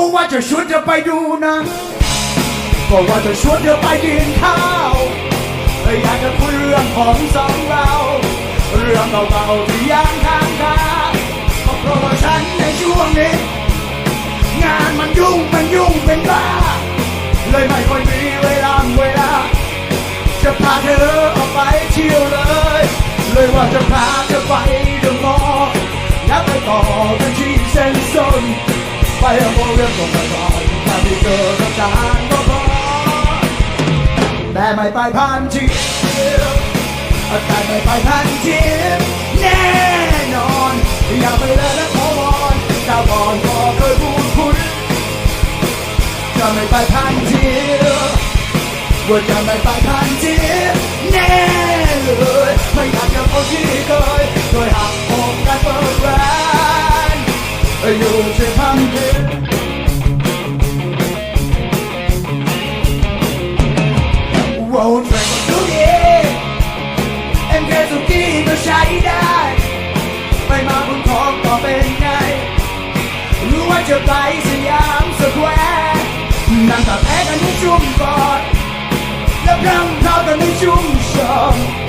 ก็ว่าจะชวนเธอไปดูหนังก็ว่าจะชวนเธอไปกินข้าวอยากจะคุยเรื่องของสองเราเรื่องเก่าๆที่ยังค้างคาก็เพราะว่าฉันในช่วงนี้ งานมันยุ่งมันยุ่งเป็นบ้า เลยไม่ค่อยมีเวลาเวลา จะพาเธอออกไปเที่ยวเลย เลยว่าจะพาเธอไปเดอะมอลล์แล้วไปต่อกันที่เซนโซน ไปเอาโมเรื่องของมันก่อนถ้าไม่เจอกับการก็พอแต่ไม่ไปพันทีแต่ไม่ไปพันทีแน่นอนอย่าไปเลยนะขอวอนเจ้าก่อนก็เคยพูดคุยจะไม่ไปพันทีว่าจะไม่ไปทันทีแอยู่ที่พังเพว้าวเทรนด์ดูดีเอ็มเคสุกี้ก็ใช้ได้ไม่มาบุญทองก็เป็นไง รู้ว่าจะไปสยามสแควร์นั่งกับแพ้กันที่ชุ่มกอดแล้วรำเท้ากันไม่ชุ่มชม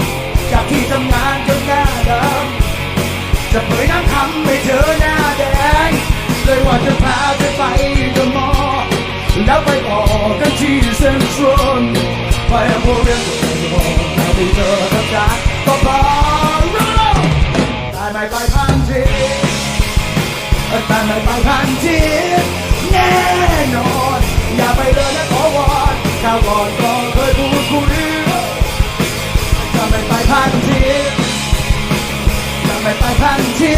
แล้วไปต่อกันที่เซ็นทรัลไปโมเรียนตัวแล้วไปเจอกับการก็พอแต่ไม่ไปพันทีแต่ไม่ไปพันทีแน่นอนอย่าไปเลยนะขอวอนข้าวก่อนก็เคยพูดคุยจะไม่ไปพันทีจะไม่ไปพันที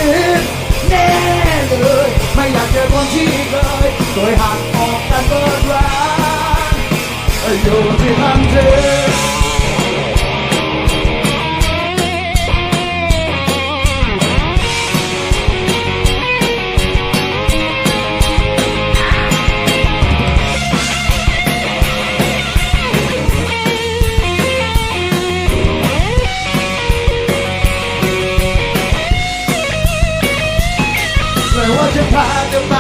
จะพาเธอไป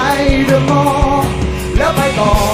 เดอะมอลแล้วไปต่อ